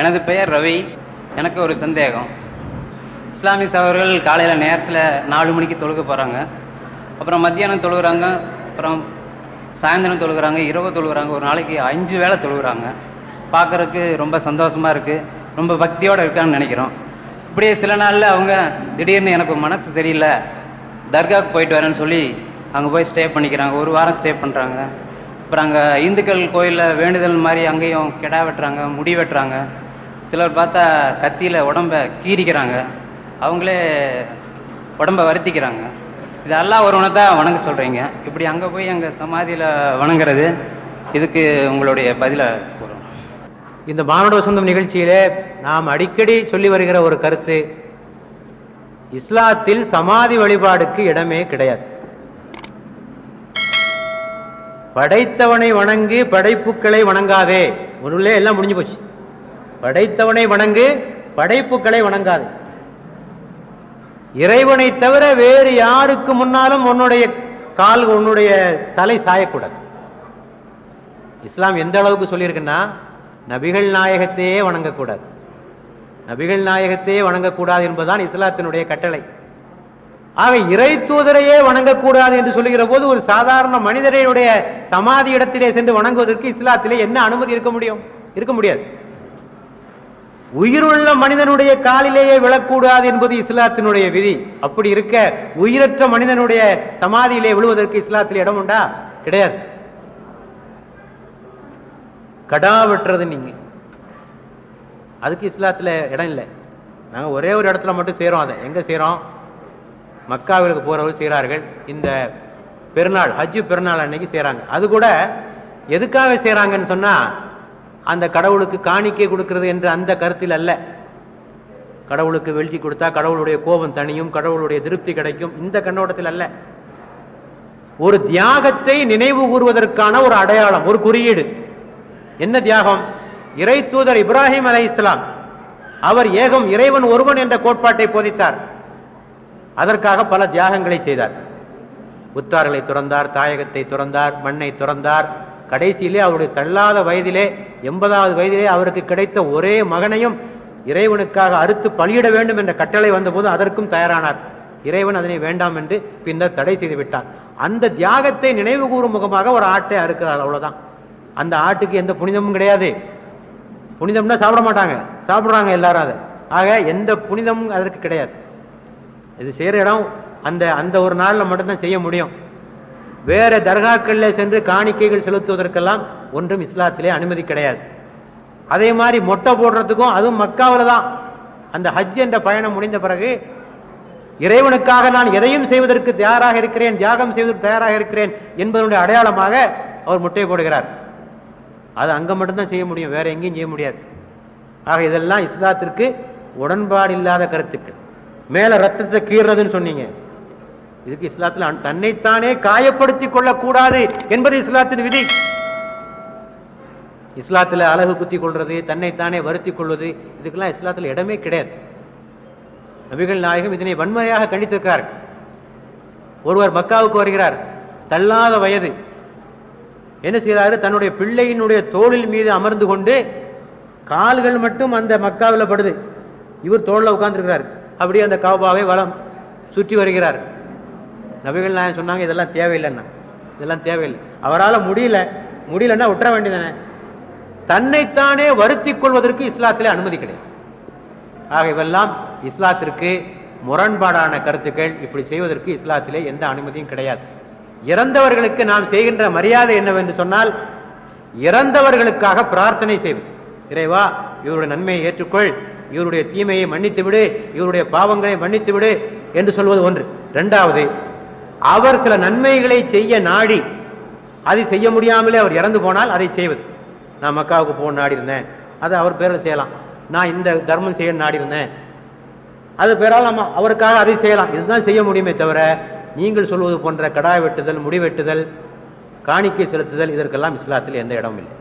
எனது பெயர் ரவி. எனக்கு ஒரு சந்தேகம். இஸ்லாமிஸ் அவர்கள் காலையில் நேரத்தில் நாலு மணிக்கு தொழுக போகிறாங்க அப்புறம் மத்தியானம் தொழுகிறாங்க. அப்புறம் சாயந்தரம் தொழுகிறாங்க. இரவு தொழுகிறாங்க. ஒரு நாளைக்கு அஞ்சு வேளை தொழுகிறாங்க. பார்க்குறதுக்கு ரொம்ப சந்தோஷமாக இருக்குது ரொம்ப பக்தியோடு இருக்கான்னு நினைக்கிறோம். இப்படியே சில நாளில் அவங்க திடீர்னு எனக்கு மனசு சரியில்லை. தர்காவுக்கு போயிட்டு வரேன்னு சொல்லி அங்கே போய் ஸ்டே பண்ணிக்கிறாங்க. ஒரு வாரம் ஸ்டே பண்ணுறாங்க அப்புறம் அங்கே இந்துக்கள் கோயிலில் வேண்டுதல் மாதிரி அங்கேயும் கிடா வெட்டுறாங்க முடி வெட்டுறாங்க. சிலர் பார்த்தா கத்தியில் உடம்ப கீறிக்கிறாங்க. அவங்களே உடம்ப வருத்திக்கிறாங்க. இதெல்லாம் ஒருவனை தான் வணங்க சொல்கிறீங்க இப்படி அங்கே போய் அங்கே சமாதியில் வணங்குறது இதுக்கு உங்களுடைய பதிலை கூறணும். இந்த மானுட வசந்தம் நிகழ்ச்சியிலே நாம் அடிக்கடி சொல்லி வருகிற ஒரு கருத்து இஸ்லாத்தில் சமாதி வழிபாடுக்கு இடமே கிடையாது. படைத்தவனை வணங்கி படைப்புக்களை வணங்காதே. ஒருலே எல்லாம் முடிஞ்சு போச்சு. படைத்தவனை வணங்கு படைப்புக்களை வணங்காது. இறைவனை தவிர வேறு யாருக்கு முன்னாலும் உன்னுடைய கால் உன்னுடைய தலை சாயக்கூடாது. இஸ்லாம் எந்த அளவுக்கு சொல்லியிருக்குன்னா நபிகள் நாயகத்தையே வணங்கக்கூடாது. நபிகள் நாயகத்தையே வணங்கக்கூடாது என்பதுதான் இஸ்லாத்தினுடைய கட்டளை. ஆக இறை தூதரையே வணங்கக்கூடாது என்று சொல்லுகிற போது ஒரு சாதாரண மனிதரையுடைய சமாதி இடத்திலே சென்று வணங்குவதற்கு இஸ்லாத்திலே என்ன அனுமதி இருக்க முடியும்? இருக்க முடியாது. உயிருள்ள மனிதனுடைய காலிலேயே விழக்கூடாது என்பது இஸ்லாத்தினுடைய விதி. அப்படி இருக்க உயிரற்ற மனிதனுடைய சமாதியிலே விழுவதற்கு இஸ்லாத்தில் இடம் உண்டா? கிடையாது. கடா வெட்டுறது நீங்க. அதுக்கு இஸ்லாத்துல இடம் இல்லை. நாங்க ஒரே ஒரு இடத்துல மட்டும் செய்றோம் அதை. எங்க செய்றோம்? மக்காவிற்கு போறவர்கள் செய்கிறார்கள் இந்த பெருநாள் ஹஜ்ஜு பெருநாள் அன்னைக்கு செய்யறாங்க அது கூட எதுக்காக செய்யறாங்கன்னு சொன்னா அந்த கடவுளுக்கு காணிக்கை கொடுக்கிறது என்ற அந்த கருத்தில் அல்ல. கடவுளுக்கு வெள்ளி கொடுத்தா கடவுளுடைய கோபம் தனியும் கடவுளுடைய திருப்தி கிடைக்கும். இந்த கண்ணோட்டத்தில் அல்ல. ஒரு தியாகத்தை நினைவு கூறுவதற்கான ஒரு அடையாளம் ஒரு குறியீடு. என்ன தியாகம்? இறை தூதர் இப்ராஹிம் அலை இஸ்லாம் அவர் ஏகம் இறைவன் ஒருவன் என்ற கோட்பாட்டை போதித்தார். அதற்காக பல தியாகங்களை செய்தார். உத்தார்களை துறந்தார் தாயகத்தை துறந்தார் மண்ணை துறந்தார் கடைசியிலே அவருடைய தள்ளாத வயதிலே எண்பதாவது வயதிலே அவருக்கு கிடைத்த ஒரே மகனையும் இறைவனுக்காக அறுத்து பலியிட வேண்டும் என்ற கட்டளை வந்தபோது அதற்கும் தயாரானார். இறைவன் அதனை வேண்டாம் என்று பின்னர் தடை செய்து விட்டார். அந்த தியாகத்தை நினைவு கூறும் முகமாக ஒரு ஆட்டை அறுக்கிறார் அவ்வளவுதான். அந்த ஆட்டுக்கு எந்த புனிதமும் கிடையாது. புனிதம்னா சாப்பிட மாட்டாங்க. சாப்பிடுறாங்க எல்லாரும் அதை. ஆக எந்த புனிதமும் அதற்கு கிடையாது. இது செய்யற இடம் அந்த அந்த ஒரு நாளில் மட்டும்தான் செய்ய முடியும். வேற தர்காக்களில் சென்று காணிக்கைகள் செலுத்துவதற்கெல்லாம் ஒன்றும் இஸ்லாத்திலே அனுமதி கிடையாது. அதே மாதிரி மொட்டை போடுறதுக்கும் அதுவும் மக்காவில் தான். அந்த ஹஜ் என்ற பயணம் முடிந்த பிறகு இறைவனுக்காக நான் எதையும் செய்வதற்கு தயாராக இருக்கிறேன் தியாகம் செய்வதற்கு தயாராக இருக்கிறேன் என்பதனுடைய அடையாளமாக அவர் முட்டை போடுகிறார். அது அங்கே மட்டும்தான் செய்ய முடியும் வேற எங்கேயும் செய்ய முடியாது. ஆக இதெல்லாம் இஸ்லாத்திற்கு உடன்பாடு இல்லாத கருத்துக்கள். மேலே ரத்தத்தை கீறுறதுன்னு சொன்னீங்க. இதுக்கு இஸ்லாத்தில் தன்னைத்தானே காயப்படுத்திக் கொள்ளக்கூடாது என்பது இஸ்லாத்தின் விதி. இஸ்லாத்தில் அழகு குத்தி கொள்வது தன்னைத்தானே வருத்தி கொள்வது இதுக்கெல்லாம் இஸ்லாத்தில் இடமே கிடையாது. நபிகள் நாயகம் இதனை வன்முறையாக கண்டித்திருக்கிறார் ஒருவர் மக்காவுக்கு வருகிறார் தள்ளாத வயது. என்ன செய்கிறாரு? தன்னுடைய பிள்ளையினுடைய தோளில் மீது அமர்ந்து கொண்டு கால்கள் மட்டும் அந்த மக்காவில் படுது. இவர் தோளில் உட்கார்ந்துருக்கிறார். அப்படியே அந்த காபாவை வளம் சுற்றி வருகிறார். நபிகள் நாயன் சொன்னாங்க இதெல்லாம் தேவையில்லைன்னா. இதெல்லாம் தேவையில்லை. அவரால் முடியல. முடியலன்னா விட்டுற வேண்டியதானே தன்னைத்தானே வருத்தி கொள்வதற்கு இஸ்லாத்திலே அனுமதி கிடையாது. ஆக இவெல்லாம் இஸ்லாத்திற்கு முரண்பாடான கருத்துக்கள். இப்படி செய்வதற்கு இஸ்லாத்திலே எந்த அனுமதியும் கிடையாது. இறந்தவர்களுக்கு நாம் செய்கின்ற மரியாதை என்னவென்று சொன்னால் இறந்தவர்களுக்காக பிரார்த்தனை செய்வது. இறைவா இவருடைய நன்மையை ஏற்றுக்கொள். இவருடைய தீமையை மன்னித்து விடு இவருடைய பாவங்களை மன்னித்து விடு என்று சொல்வது ஒன்று. இரண்டாவது அவர் சில நன்மைகளை செய்ய நாடி அதை செய்ய முடியாமலே அவர் இறந்து போனால் அதை செய்வது. நான் மக்காவுக்கு போக நாடி இருந்தேன் அதை அவர் பேரில் செய்யலாம். நான் இந்த தர்மம் செய்ய நாடி இருந்தேன் அது பேரால் நம்ம அவருக்காக அதை செய்யலாம். இதுதான் செய்ய முடியுமே தவிர நீங்கள் சொல்வது போன்ற கடாய் வெட்டுதல் முடி வெட்டுதல் காணிக்கை செலுத்துதல் இதற்கெல்லாம் இஸ்லாத்தில் எந்த இடமும் இல்லை.